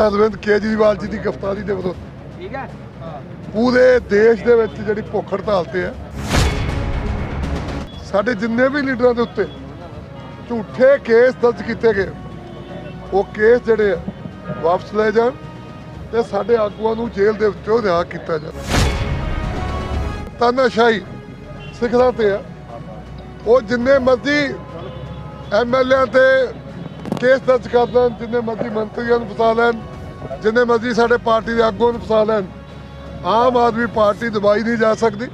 ਅਰਵਿੰਦ ਕੇਜਰੀਵਾਲ ਜੀ ਦੀ ਗ੍ਰਿਫਤਾਰੀ ਦੇ ਵਿਰੁੱਧ। ਠੀਕ ਹੈ। ਪੂਰੇ ਦੇਸ਼ ਦੇ ਵਿੱਚ ਜਿਹੜੀ ਭੁੱਖ ਹੜਤਾਲ ਤੇ ਹੈ ਸਾਡੇ ਜਿੰਨੇ ਵੀ ਲੀਡਰਾਂ ਦੇ ਉੱਤੇ ਝੂਠੇ ਕੇਸ ਦਰਜ ਕੀਤੇ ਗਏ ਉਹ ਕੇਸ ਜਿਹੜੇ ਆ ਵਾਪਸ ਲਏ ਜਾਣ ਤੇ ਸਾਡੇ ਆਗੂਆਂ ਨੂੰ ਜੇਲ੍ਹ ਦੇ ਵਿੱਚੋਂ ਰਿਹਾ ਕੀਤਾ ਜਾਵੇ। ਤਾਨਾਸ਼ਾਹੀ ਸਿੱਖਦਾ ਤੇ ਆ ਉਹ ਜਿੰਨੇ ਮਰਜ਼ੀ ਐਮਐਲਏ ਤੇ ਕੇਸ ਦਰਜ ਕਰ ਲੈਣ, ਜਿੰਨੇ ਮਰਜ਼ੀ ਮੰਤਰੀਆਂ ਨੂੰ ਫਸਾ ਲੈਣ, ਜਿੰਨੇ ਮਰਜ਼ੀ ਸਾਡੇ ਪਾਰਟੀ ਦੇ ਆਗੂਆਂ ਨੂੰ ਫਸਾ ਲੈਣ, ਆਮ ਆਦਮੀ ਪਾਰਟੀ ਦਬਾਈ ਨਹੀਂ ਜਾ ਸਕਦੀ।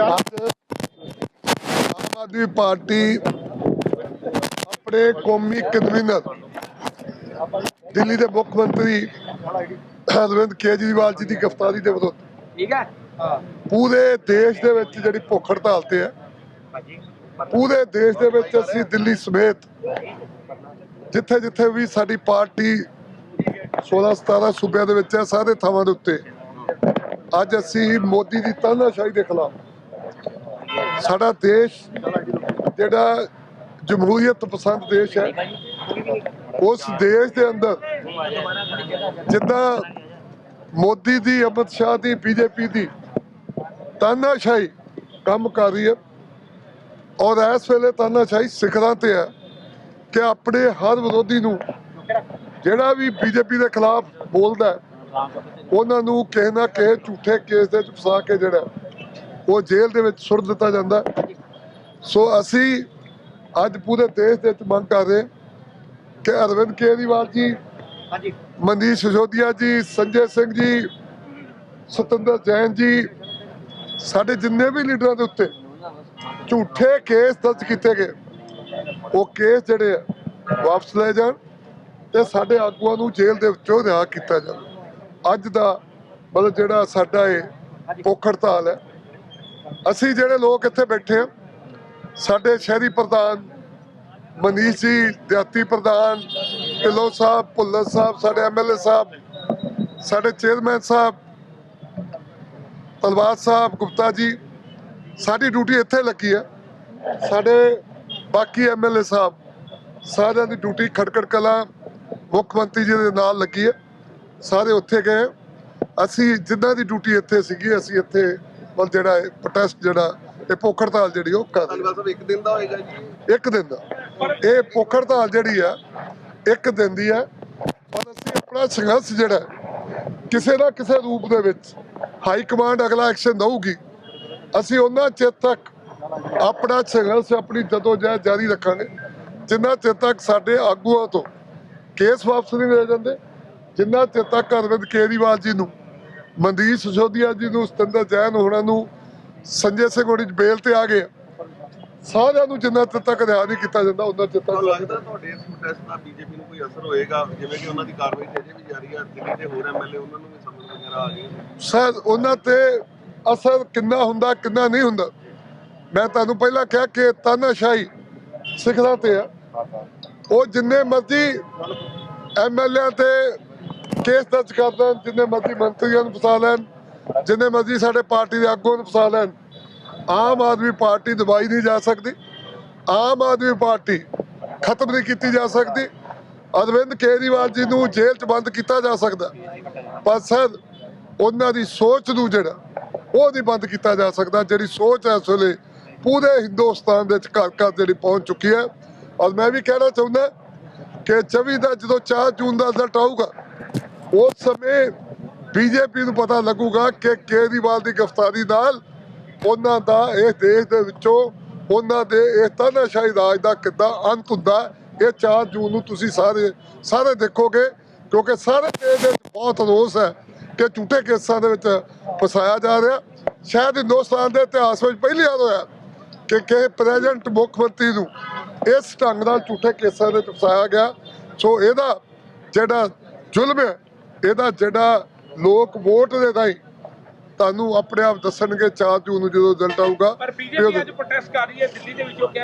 ਆਮ ਆਦਮੀ ਪਾਰਟੀ ਆਪਣੇ ਕੌਮੀ ਕਨਵੀਨਰ ਦਿੱਲੀ ਦੇ ਮੁੱਖ ਮੰਤਰੀ ਅਰਵਿੰਦ ਕੇਜਰੀਵਾਲ ਜੀ ਦੀ ਗ੍ਰਿਫਤਾਰੀ ਦੇ ਵਿਰੁੱਧ। ਠੀਕ ਹੈ। ਪੂਰੇ ਦੇਸ਼ ਦੇ ਵਿੱਚ ਜਿਹੜੀ ਭੁੱਖ ਹੜਤਾਲ ਤੇ ਹੈ ਪੂਰੇ ਦੇਸ਼ ਦੇ ਵਿੱਚ ਅਸੀਂ ਦਿੱਲੀ ਸਮੇਤ ਜਿੱਥੇ ਜਿੱਥੇ ਵੀ ਸਾਡੀ ਪਾਰਟੀ 16 17 ਸੂਬਿਆਂ ਦੇ ਵਿੱਚ ਹੈ, ਸਾਰੇ ਥਾਵਾਂ ਦੇ ਉੱਤੇ, ਅੱਜ ਅਸੀਂ ਮੋਦੀ ਦੀ ਤਾਨਾਸ਼ਾਹੀ ਦੇ ਖਿਲਾਫ ਸਾਡਾ ਦੇਸ਼ ਜਿਹੜਾ ਜਮਹੂਰੀਅਤ ਪਸੰਦ ਦੇਸ਼ ਹੈ, ਉਸ ਦੇਸ਼ ਦੇ ਅੰਦਰ ਜਿੱਦਾਂ ਮੋਦੀ ਦੀ, ਅਮਿਤ ਸ਼ਾਹ ਦੀ, ਬੀਜੇਪੀ ਦੀ ਤਾਨਾਸ਼ਾਹੀ ਕੰਮ ਕਰ ਰਹੀ ਹੈ। ਔਰ ਇਸ ਵੇਲੇ ਤਾਨਾਸ਼ਾਹੀ ਸਿਖਰਾਂ ਤੇ ਹੈ ਕਿ ਆਪਣੇ ਹਰ ਵਿਰੋਧੀ ਨੂੰ ਜਿਹੜਾ ਵੀ ਬੀਜੇਪੀ ਦੇ ਖਿਲਾਫ ਬੋਲਦਾ ਉਹਨਾਂ ਨੂੰ ਕਿਸੇ ਨਾ ਕਿਸੇ ਝੂਠੇ ਕੇਸ ਦੇ ਵਿੱਚ ਫਸਾ ਕੇ ਜਿਹੜਾ ਉਹ ਜੇਲ੍ਹ ਦੇ ਵਿੱਚ ਸੁੱਟ ਦਿੱਤਾ ਜਾਂਦਾ। ਸੋ ਅਸੀਂ ਅੱਜ ਪੂਰੇ ਦੇਸ਼ ਦੇ ਵਿੱਚ ਮੰਗ ਕਰ ਰਹੇ ਕਿ ਅਰਵਿੰਦ ਕੇਜਰੀਵਾਲ ਜੀ ਹਾਂਜੀ ਮਨੀਸ਼ ਸਿਸੋਦੀਆ ਜੀ ਸੰਜੇ ਸਿੰਘ ਜੀ ਸਤਿੰਦਰ ਜੈਨ ਜੀ ਸਾਡੇ ਜਿੰਨੇ ਵੀ ਲੀਡਰਾਂ ਦੇ ਉੱਤੇ ਝੂਠੇ ਕੇਸ ਦਰਜ ਕੀਤੇ ਗਏ। ਉਹ ਕੇਸ ਜਿਹੜੇ ਆ, ਵਾਪਸ ਲਏ ਜਾਣ ਤੇ ਸਾਡੇ ਆਗੂਆਂ ਨੂੰ ਜੇਲ੍ਹ ਦੇ ਵਿੱਚੋਂ ਰਿਹਾ ਕੀਤਾ ਜਾਵੇ। ਅੱਜ ਦਾ ਮਤਲਬ ਜਿਹੜਾ ਸਾਡਾ ਇਹ ਭੁੱਖ ਹੜਤਾਲ ਹੈ। ਅਸੀਂ ਜਿਹੜੇ ਲੋਕ ਇੱਥੇ ਬੈਠੇ ਆ ਸਾਡੇ ਸ਼ਹਿਰੀ ਪ੍ਰਧਾਨ ਮਨੀਸ਼ ਜੀ, ਦਿਹਾਤੀ ਪ੍ਰਧਾਨ, ਢਿੱਲੋਂ ਸਾਹਿਬ, ਭੁੱਲਰ ਸਾਹਿਬ, ਸਾਡੇ ਐਮਐਲਏ ਸਾਹਿਬ, ਸਾਡੇ ਚੇਅਰਮੈਨ ਸਾਹਿਬ, ਤਲਵਾਰ ਸਾਹਿਬ, ਗੁਪਤਾ ਜੀ ਸਾਡੀ ਡਿਊਟੀ ਇੱਥੇ ਲੱਗੀ ਹੈ। ਸਾਡੇ ਬਾਕੀ ਐਮਐਲਏ ਸਾਹਿਬ ਸਾਰਿਆਂ ਦੀ ਡਿਊਟੀ ਖੜਕੜ ਕਲਾ ਮੁੱਖ ਮੰਤਰੀ ਜੀ ਦੇ ਨਾਲ ਲੱਗੀ ਹੈ। ਸਾਰੇ ਉੱਥੇ ਗਏ। ਅਸੀਂ ਜਿੱਦਾਂ ਦੀ ਡਿਊਟੀ ਇੱਥੇ ਸੀਗੀ ਅਸੀਂ ਇੱਥੇ ਮਤਲਬ ਜਿਹੜਾ ਇਹ ਪ੍ਰੋਟੈਸਟ ਜਿਹੜਾ ਇਹ ਭੁੱਖ ਹੜਤਾਲ ਜਿਹੜੀ ਉਹ ਕਰ। ਧੰਨਵਾਦ ਸਾਹਿਬ ਇੱਕ ਦਿਨ ਦਾ ਹੋਏਗਾ ਜੀ। ਇੱਕ ਦਿਨ ਦਾ। ਇਹ ਭੁੱਖ ਹੜਤਾਲ ਜਿਹੜੀ ਆ ਇੱਕ ਦਿਨ ਦੀ ਹੈ। ਪਰ ਅਸੀਂ ਆਪਣਾ ਸੰਘਰਸ਼ ਜਿਹੜਾ ਕਿਸੇ ਨਾ ਕਿਸੇ ਰੂਪ ਦੇ ਵਿੱਚ ਹਾਈ ਕਮਾਂਡ ਅਗਲਾ ਐਕਸ਼ਨ ਦਊਗੀ। ਅਸੀਂ ਉਹਨਾਂ ਚਿਰ ਤੱਕ ਆਪਣਾ ਸੰਘਰਸ਼ ਆਪਣੀ ਜਦੋਜਹਿਦ ਜਾਰੀ ਰੱਖਾਂਗੇ ਜਿੰਨਾ ਚਿਰ ਤੱਕ ਸਾਡੇ ਆਗੂਆਂ ਤੋਂ ਕੇਸ ਵਾਪਸ ਨਹੀਂ ਲੈ ਜਾਂਦੇ ਜਿੰਨਾ ਚਿਰ ਤੱਕ ਅਰਵਿੰਦ ਕੇਜਰੀਵਾਲ ਜੀ ਨੂੰ ਮਨਦੀਪ ਸਿਸੋਦੀਆ ਜੀ ਨੂੰ ਸਤਿੰਦਰ ਜੈਨ ਹੋਣਾ ਨੂੰ ਸੰਜੇ ਸਿੰਘ ਹੋਣੀ ਬੇਲ ਤੇ ਆ ਗਏ। ਸਾਰਿਆਂ ਨੂੰ ਜਿੰਨਾ ਚਿਰ ਤੱਕ ਰਿਹਾ ਨਹੀਂ ਕੀਤਾ ਜਾਂਦਾ ਉਹਨਾਂ ਚਿਰ ਤੱਕ ਲੱਗਦਾ ਤੁਹਾਡੇ ਇਸ ਪ੍ਰੋਟੈਸਟ ਦਾ ਬੀਜੇਪੀ ਨੂੰ ਕੋਈ ਅਸਰ ਹੋਏਗਾ ਜਿਵੇਂ ਕਿ ਉਹਨਾਂ ਦੀ ਕਾਰਵਾਈ ਤੇ ਅਜੇ ਵੀ ਜਾਰੀ ਹੈ ਦਿੱਲੀ ਦੇ ਹੋਰ ਐਮਐਲਏ ਉਹਨਾਂ ਨੂੰ ਵੀ ਸਮਝ ਵਗੈਰਾ ਆ ਗਈ ਸ਼ਾਇਦ ਉਹਨਾਂ ਤੇ ਅਸਰ ਕਿੰਨਾ ਹੁੰਦਾ, ਕਿੰਨਾ ਨਹੀਂ ਹੁੰਦਾ। ਮੈਂ ਤੁਹਾਨੂੰ ਪਹਿਲਾਂ ਕਿਹਾ ਕਿ ਤਾਨਾਸ਼ਾਹੀ ਸਿੱਖਦਾ ਤੇ ਆ। ਉਹ ਜਿੰਨੇ ਮਰਜ਼ੀ ਐਮਐਲਏ ਤੇ ਕੇਸ ਦਰਜ ਕਰ ਲੈਣ, ਜਿੰਨੇ ਮਰਜ਼ੀ ਮੰਤਰੀਆਂ ਨੂੰ ਫਸਾ ਲੈਣ, ਜਿੰਨੇ ਮਰਜ਼ੀ ਸਾਡੇ ਪਾਰਟੀ ਦੇ ਆਗੂਆਂ ਨੂੰ ਫਸਾ ਲੈਣ, ਆਮ ਆਦਮੀ ਪਾਰਟੀ ਦਬਾਈ ਨਹੀਂ ਜਾ ਸਕਦੀ। ਆਮ ਆਦਮੀ ਪਾਰਟੀ ਖਤਮ ਨਹੀਂ ਕੀਤੀ ਜਾ ਸਕਦੀ। ਅਰਵਿੰਦ ਕੇਜਰੀਵਾਲ ਜੀ ਨੂੰ ਜੇਲ੍ਹ 'ਚ ਬੰਦ ਕੀਤਾ ਜਾ ਸਕਦਾ। ਪਰ ਸਰ, ਉਹਨਾਂ ਦੀ ਸੋਚ ਨੂੰ ਜਿਹੜਾ ਉਹ ਨਹੀਂ ਬੰਦ ਕੀਤਾ ਜਾ ਸਕਦਾ, ਜਿਹੜੀ ਸੋਚ ਹੈ ਇਸ ਵੇਲੇ, ਪੂਰੇ ਹਿੰਦੁਸਤਾਨ ਦੇ ਵਿੱਚ ਘਰ ਘਰ ਜਿਹੜੀ ਪਹੁੰਚ ਚੁੱਕੀ ਹੈ। ਔਰ ਮੈਂ ਵੀ ਕਹਿਣਾ ਚਾਹੁੰਦਾ ਕਿ 24 ਦਾ ਜਦੋਂ 4 ਜੂਨ ਦਾ ਰਿਜ਼ਲਟ ਆਊਗਾ, ਉਸ ਸਮੇਂ ਬੀਜੇਪੀ ਨੂੰ ਪਤਾ ਲੱਗੂਗਾ ਕਿ ਕੇਜਰੀਵਾਲ ਦੀ ਗ੍ਰਿਫਤਾਰੀ ਨਾਲ ਉਹਨਾਂ ਦਾ ਇਸ ਦੇਸ਼ ਦੇ ਵਿੱਚੋਂ, ਉਹਨਾਂ ਦੇ ਇਸ ਤਾਨਾਸ਼ਾਹੀ ਰਾਜ ਦਾ ਕਿੱਦਾਂ ਅੰਤ ਹੁੰਦਾ, ਇਹ 4 ਜੂਨ ਨੂੰ ਤੁਸੀਂ ਸਾਰੇ ਸਾਰੇ ਦੇਖੋਗੇ, ਕਿਉਂਕਿ ਸਾਰੇ ਦੇਸ਼ ਦੇ ਵਿੱਚ ਬਹੁਤ ਰੋਸ ਹੈ। ਕਿ ਝੂਠੇ ਕੇਸਾਂ ਦੇ ਵਿੱਚ ਫਸਾਇਆ ਜਾ ਰਿਹਾ। ਸ਼ਾਇਦ ਹਿੰਦੁਸਤਾਨ ਦੇ ਇਤਿਹਾਸ ਵਿੱਚ ਪਹਿਲੀ ਵਾਰ ਹੋਇਆ ਕਿ ਕਿਸੇ ਪ੍ਰੈਜ਼ੈਂਟ ਮੁੱਖ ਮੰਤਰੀ ਨੂੰ ਇਸ ਢੰਗ ਨਾਲ ਝੂਠੇ ਕੇਸਾਂ ਦੇ ਵਿੱਚ ਫਸਾਇਆ ਗਿਆ। ਸੋ ਇਹਦਾ ਜਿਹੜਾ ਜ਼ੁਲਮ ਹੈ, ਇਹਦਾ ਜਿਹੜਾ ਲੋਕ ਵੋਟ ਦੇ ਰਾਹੀਂ ਤੁਹਾਨੂੰ ਆਪਣੇ ਆਪ ਦੱਸਣਗੇ 4 ਜੂਨ ਨੂੰ ਜਦੋਂ ਰਿਜ਼ਲਟ ਆਊਗਾ। ਪਰ ਬੀਜੇਪੀ ਅੱਜ ਪ੍ਰੋਟੈਸਟ ਕਰ ਰਹੀ ਹੈ, ਦਿੱਲੀ ਦੇ ਵਿੱਚੋਂ